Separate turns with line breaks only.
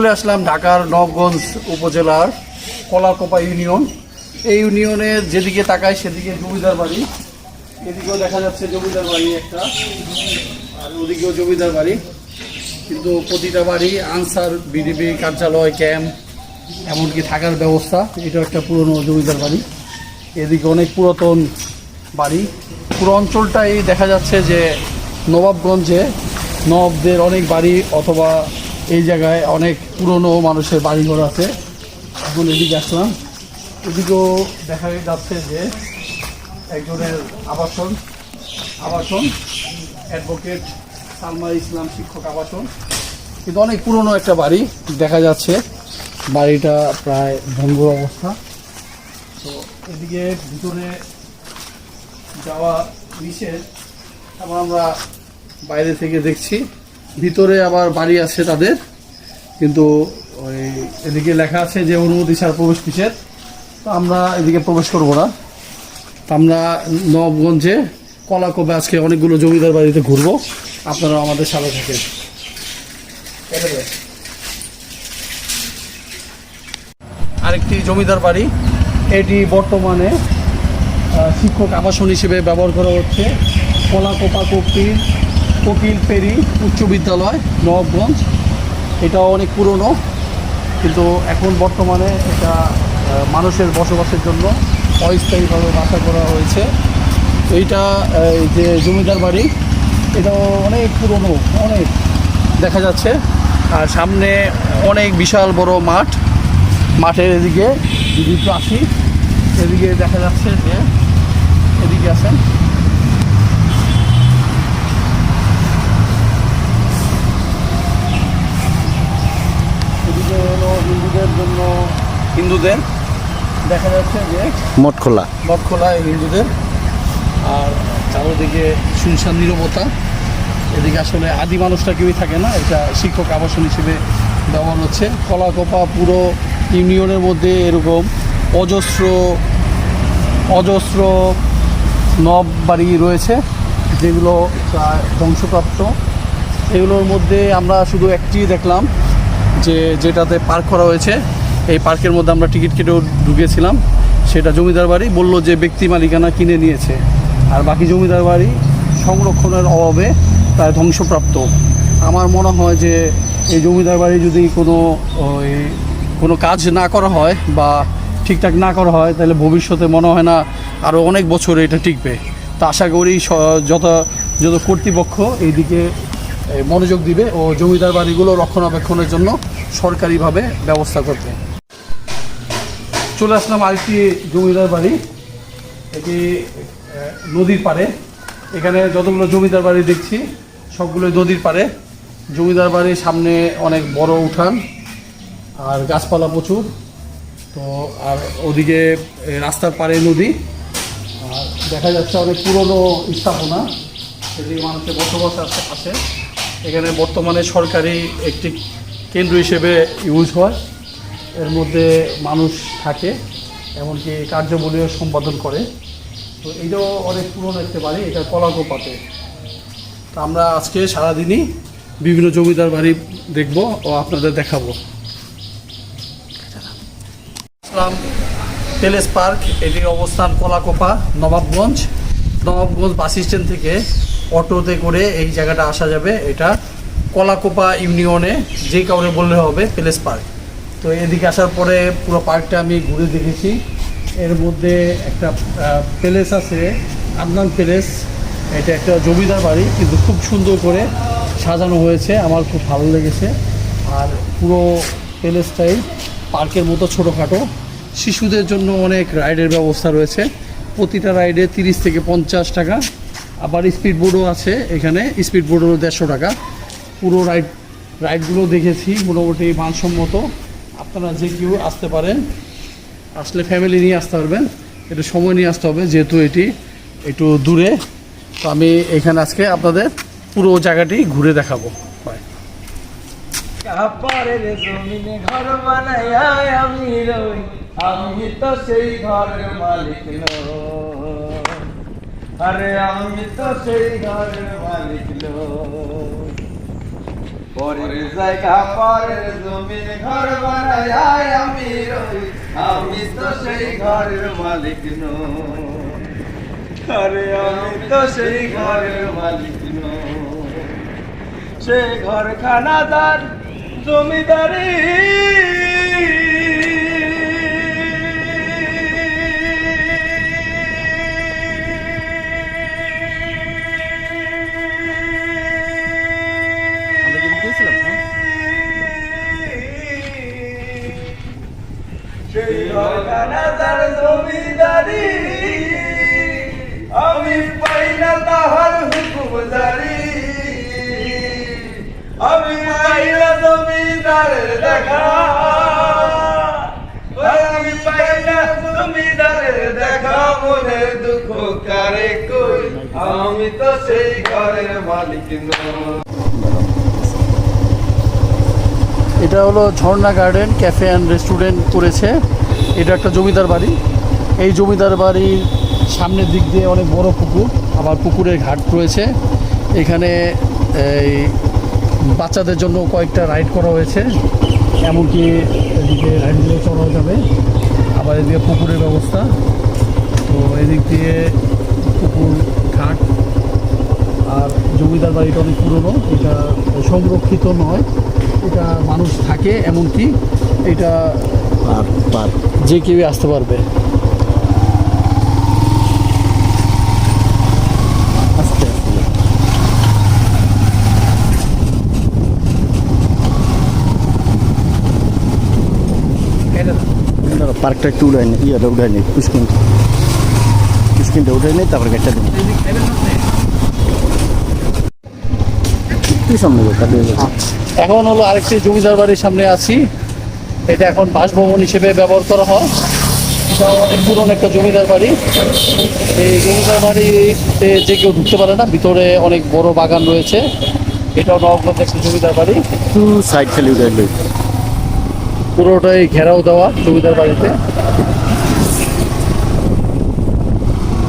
চলে আসলাম ঢাকার নবগঞ্জ উপজেলার কলাকোপা ইউনিয়ন। এই ইউনিয়নের যেদিকে তাকায় সেদিকে জমিদার বাড়ি। এদিকেও দেখা যাচ্ছে জমিদার বাড়ি একটা, আর ওদিকেও জমিদার বাড়ি। কিন্তু প্রতিটা বাড়ি আনসার, বিডিবি, কার্যালয়, ক্যাম্প, এমনকি থাকার ব্যবস্থা এটা একটা পুরনো জমিদার বাড়ি। এদিকে অনেক পুরাতন বাড়ি। পুরো অঞ্চলটাই দেখা যাচ্ছে যে নবাবগঞ্জে নবাবদের অনেক বাড়ি অথবা এই জায়গায় অনেক পুরনো মানুষের বাড়িঘর আছে। এখন এদিকে আসলাম। এদিকেও দেখা যাচ্ছে যে একজনের আবাসন আবাসন অ্যাডভোকেট সালমা ইসলাম শিক্ষক আবাসন। কিন্তু অনেক পুরনো একটা বাড়ি দেখা যাচ্ছে। বাড়িটা প্রায় ভঙ্গুর অবস্থা। তো এদিকে ভিতরে যাওয়া নিষেধ। আবার আমরা বাইরে থেকে দেখছি। ভিতরে আবার বাড়ি আছে তাদের। কিন্তু ওই এদিকে লেখা আছে যে অনুমতি ছাড়া প্রবেশ নিষেধ। তো আমরা এদিকে প্রবেশ করব না। তো আমরা নবগঞ্জে কলাকবে আজকে অনেকগুলো জমিদার বাড়িতে ঘুরবো। আপনারা আমাদের সাথে থাকেন। আরেকটি জমিদার বাড়ি। এটি বর্তমানে শিক্ষক আবাসন হিসেবে ব্যবহার করা হচ্ছে। কলাকোপা কপিল কোকিল ফেরি, উচ্চ বিদ্যালয়, নবাবগঞ্জ। এটাও অনেক পুরনো, কিন্তু এখন বর্তমানে এটা মানুষের বসবাসের জন্য অস্থায়ীভাবে বাসা করা হয়েছে। এইটা এই যে জমিদার বাড়ি, এটাও অনেক পুরনো, অনেক দেখা যাচ্ছে। আর সামনে অনেক বিশাল বড় মাঠ, মাঠের এদিকে যদি একটু আসি এদিকে দেখা যাচ্ছে যে এদিকে আছেন এদিকে হলো হিন্দুদের জন্য হিন্দুদের? দেখা যাচ্ছে যে
মঠ খোলা।
মঠ খোলা হিন্দুদের। আর চারোদিকে শুনশান নিরবতা। এদিকে আসলে আদি মানুষটা কেউই থাকে না এটা শিক্ষক আবাসন হিসেবে ব্যবহার হচ্ছে। কলাকোপা পুরো ইউনিয়নের মধ্যে এরকম অজস্র অজস্র নব বাড়ি রয়েছে যেগুলো ধ্বংসপ্রাপ্ত। এগুলোর মধ্যে আমরা শুধু একটি দেখলাম যে যেটাতে পার্ক করা হয়েছে, এই পার্কের মধ্যে আমরা টিকিট কেটেও ঢুকেছিলাম। সেটা জমিদার বাড়ি বলল যে ব্যক্তি মালিকানা কিনে নিয়েছে। আর বাকি জমিদার বাড়ি সংরক্ষণের অভাবে প্রায় ধ্বংসপ্রাপ্ত। আমার মনে হয় যে এই জমিদার বাড়ি যদি কোনো ওই কোনো কাজ না করা হয় বা ঠিকঠাক না করা হয়, তাহলে ভবিষ্যতে মনে হয় না আরও অনেক বছর এটা টিকবে। তা আশা করি যত যত কর্তৃপক্ষ এইদিকে মনোযোগ দিবে ও জমিদার বাড়িগুলো রক্ষণাবেক্ষণের জন্য সরকারিভাবে ব্যবস্থা করবে। চলে আসলাম আরেকটি জমিদার বাড়ি। এটি নদীর পাড়ে। এখানে যতগুলো জমিদার বাড়ি দেখছি, সবগুলো নদীর পাড়ে। জমিদার বাড়ির সামনে অনেক বড় উঠান আর গাছপালা প্রচুর। তো, আর ওদিকে রাস্তার পাড়ে নদী। আর দেখা যাচ্ছে অনেক পুরনো স্থাপনা। সেদিকে মানুষের বসবাস আছে। এখানে বর্তমানে সরকারি একটি কেন্দ্র হিসেবে ইউজ হয়। এর মধ্যে মানুষ থাকে, এমনকি কার্যবলীয় সম্পাদন করে। তো এইটাও অনেক পুরনো একটা বাড়ি, এটা কলাকোপাতে তো আমরা আজকে সারাদিনই বিভিন্ন জমিদার বাড়ি দেখব ও আপনাদের দেখাবো। আসলাম প্যালেস পার্ক, এটির অবস্থান কলাকোপা নবাবগঞ্জ। নবাবগঞ্জ বাস স্ট্যান্ড থেকে অটোতে করে এই জায়গাটা আসা যাবে। এটা কলাকোপা ইউনিয়নে যে কাউরে বললে হবে, প্যালেস পার্ক। তো এদিকে আসার পরে পুরো পার্কটা আমি ঘুরে দেখেছি। এর মধ্যে একটা প্যালেস আছে, আদনান প্যালেস। এটা একটা জমিদার বাড়ি, কিন্তু খুব সুন্দর করে সাজানো হয়েছে। আমার খুব ভালো লেগেছে। আর পুরো প্যালেসটাই পার্কের মতো ছোটোখাটো। শিশুদের জন্য অনেক রাইডের ব্যবস্থা রয়েছে। প্রতিটা রাইডে তিরিশ থেকে পঞ্চাশ টাকা। আবার স্পিড বোর্ডও আছে এখানে। স্পিড বোর্ড হলো দেড়শো টাকা। পুরো রাইড রাইডগুলো দেখেছি, মোটামুটি মানসম্মত। আপনারা যে কেউ আসতে পারেন, আসলে ফ্যামিলি নিয়ে আসতে পারবেন। একটু সময় নিয়ে আসতে হবে, যেহেতু এটি একটু দূরে। তো আমি এখানে আজকে আপনাদের পুরো জায়গাটি ঘুরে দেখাবো।
আমি তো সেই ঘরের মালিক। আরে আমি তো সেই ঘরের মালিক নই। পরের জায়গা, পরের জমিন ঘর বানায় আমি রই, আমি তো সেই ঘরের মালিক নই আরে আমি তো সেই ঘরের মালিক নই সে ঘর খানাদার জমিদারি সেই ঘর খানাদার জমিদারি আমি পাই না তাহার হুকুম জারি। আমি পাই না জমিদারের দেখা। আমি পাই না জমিদারের দেখা। মনে দুঃখ কারে আমি তো সেই ঘরের মালিক নই।
এটা হলো Jharna garden, cafe and restaurant করেছে। এটা একটা জমিদার বাড়ি। এই জমিদার বাড়ির সামনের দিক দিয়ে অনেক বড় পুকুর, আবার পুকুরের ঘাট রয়েছে। এখানে এই বাচ্চাদের জন্য কয়েকটা রাইড করা হয়েছে, এমনকি এদিকে রাইড দিয়ে চড়াও যাবে। আবার এদিকে পুকুরের ব্যবস্থা। তো এদিক দিয়ে পুকুর, ঘাট, আর জমিদার বাড়িটা অনেক পুরনো। এটা সংরক্ষিত নয়। এটা মানুষ থাকে এমনকি এটা যে কেউ আসতে পারবে।
আস্তে আস্তে। দাঁড়া, পার্কটা একটু উঠাই নি ইয়েটা উঠাই নি স্ক্রিন স্ক্রিনটা উঠাই নি তারপর গেটটা দেবো একটু সামনে গো, কাটিয়ে গেছে।
এখন হলো আরেকটি জমিদার বাড়ির সামনে আছি। এটা এখন বাসভবন হিসেবে ব্যবহার করা হয়। এটা অনেক পুরনো একটা জমিদার বাড়ি। এই জমিদার বাড়িতে যে কেউ ঢুকতে পারে না ভিতরে অনেক বড় বাগান রয়েছে। এটাও নবগঞ্জ একটা জমিদার বাড়ি।
সাইড
পুরোটাই ঘেরাও দেওয়া জমিদার বাড়িতে।